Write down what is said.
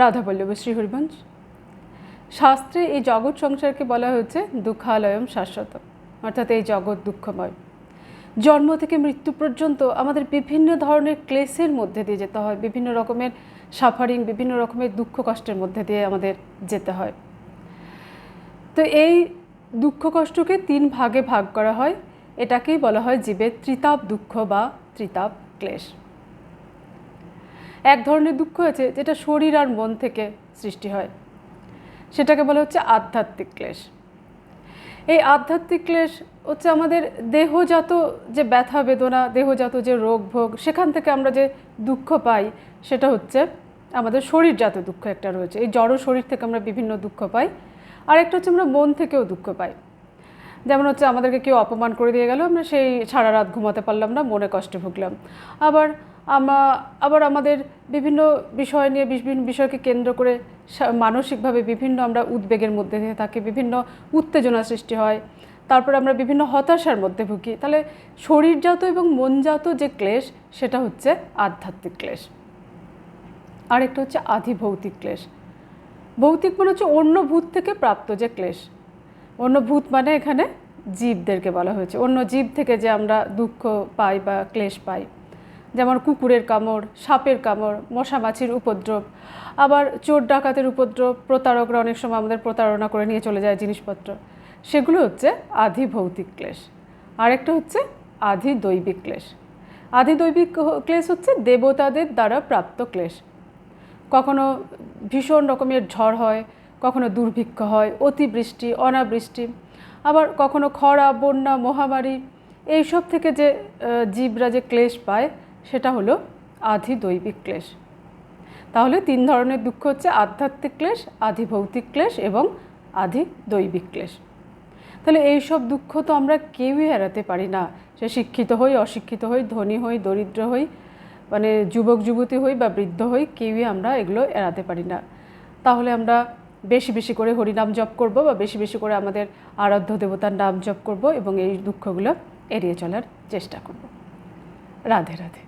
রাধাবল্লভ শ্রী হরিবংশ শাস্ত্রে এই জগৎ সংসারকে বলা হয়েছে দুঃখালয়ম শাশ্বত, অর্থাৎ এই জগৎ দুঃখময়। জন্ম থেকে মৃত্যু পর্যন্ত আমাদের বিভিন্ন ধরনের ক্লেসের মধ্যে দিয়ে যেতে হয়, বিভিন্ন রকমের সাফারিং বিভিন্ন রকমের দুঃখ কষ্টের মধ্যে দিয়ে আমাদের যেতে হয়। তো এই দুঃখ কষ্টকে তিন ভাগে ভাগ করা হয়। এটাকেই বলা হয় জীবের ত্রিতাপ দুঃখ বা ত্রিতাপ ক্লেশ। এক ধরনের দুঃখ আছে যেটা শরীর আর মন থেকে সৃষ্টি হয়। সেটাকে বলা হচ্ছে আধ্যাত্মিক ক্লেশ। এই আধ্যাত্মিক ক্লেশ হচ্ছে আমাদের দেহজাত যে ব্যথা বেদনা, দেহজাত যে রোগ ভোগ, সেখান থেকে আমরা যে দুঃখ পাই, সেটা হচ্ছে আমাদের শরীরজাত দুঃখ একটা রয়েছে। এই জড় শরীর থেকে আমরা বিভিন্ন দুঃখ পাই। আর একটা হচ্ছে আমরা মন থেকেও দুঃখ পাই। যেমন হচ্ছে আমাদেরকে কেউ অপমান করে দিয়ে গেল, আমরা সেই সারা রাত ঘুমাতে পারলাম না, মনে কষ্টে ভুগলাম। আবার আমরা আবার আমাদের বিভিন্ন বিষয় নিয়ে, বিভিন্ন বিষয়কে কেন্দ্র করে মানসিকভাবে বিভিন্ন আমরা উদ্বেগের মধ্যে দিয়ে থাকি, বিভিন্ন উত্তেজনা সৃষ্টি হয়। তারপর আমরা বিভিন্ন হতাশার মধ্যে ভুগি। তাহলে শরীরজাত এবং মনজাত যে ক্লেশ, সেটা হচ্ছে আধ্যাত্মিক ক্লেশ। আরেকটা হচ্ছে আধিভৌতিক ক্লেশ। ভৌতিক মানে হচ্ছে অন্য ভূত থেকে প্রাপ্ত যে ক্লেশ। অন্য ভূত মানে এখানে জীবদেরকে বলা হয়েছে। অন্য জীব থেকে যে আমরা দুঃখ পাই বা ক্লেশ পাই, যেমন কুকুরের কামড়, সাপের কামড় মশা মাছির উপদ্রব, আবার চোর ডাকাতের উপদ্রব, প্রতারকরা অনেক সময় আমাদের প্রতারণা করে নিয়ে চলে যায় জিনিসপত্র। সেগুলো হচ্ছে আধি ভৌতিক ক্লেশ। আরেকটা হচ্ছে আধি দৈবিক ক্লেশ। আধি দৈবিক ক্লেশ হচ্ছে দেবতাদের দ্বারা প্রাপ্ত ক্লেশ। কখনো ভীষণ রকমের ঝড় হয় কখনো দুর্ভিক্ষ হয়, অতিবৃষ্টি, অনাবৃষ্টি, আবার কখনো খরা, বন্যা, মহামারী, এইসব থেকে যে জীবরা যে ক্লেশ পায়, সেটা হলো আধি দৈবিক ক্লেশ। তাহলে তিন ধরনের দুঃখ হচ্ছে, আধ্যাত্মিক ক্লেশ আধি ভৌতিক ক্লেশ এবং আধি দৈবিক ক্লেশ। তাহলে এই সব দুঃখ তো আমরা কেউই এড়াতে পারি না। সে শিক্ষিত হই, অশিক্ষিত হই, ধনী হই, দরিদ্র হই মানে যুবক যুবতী হই বা বৃদ্ধ হই, কেউই আমরা এগুলো এড়াতে পারি না। তাহলে আমরা বেশি বেশি করে হরিনাম জপ করব বা বেশি বেশি করে আমাদের আরাধ্য দেবতার নাম জপ করব এবং এই দুঃখগুলো এড়িয়ে চলার চেষ্টা করব। রাধে রাধে।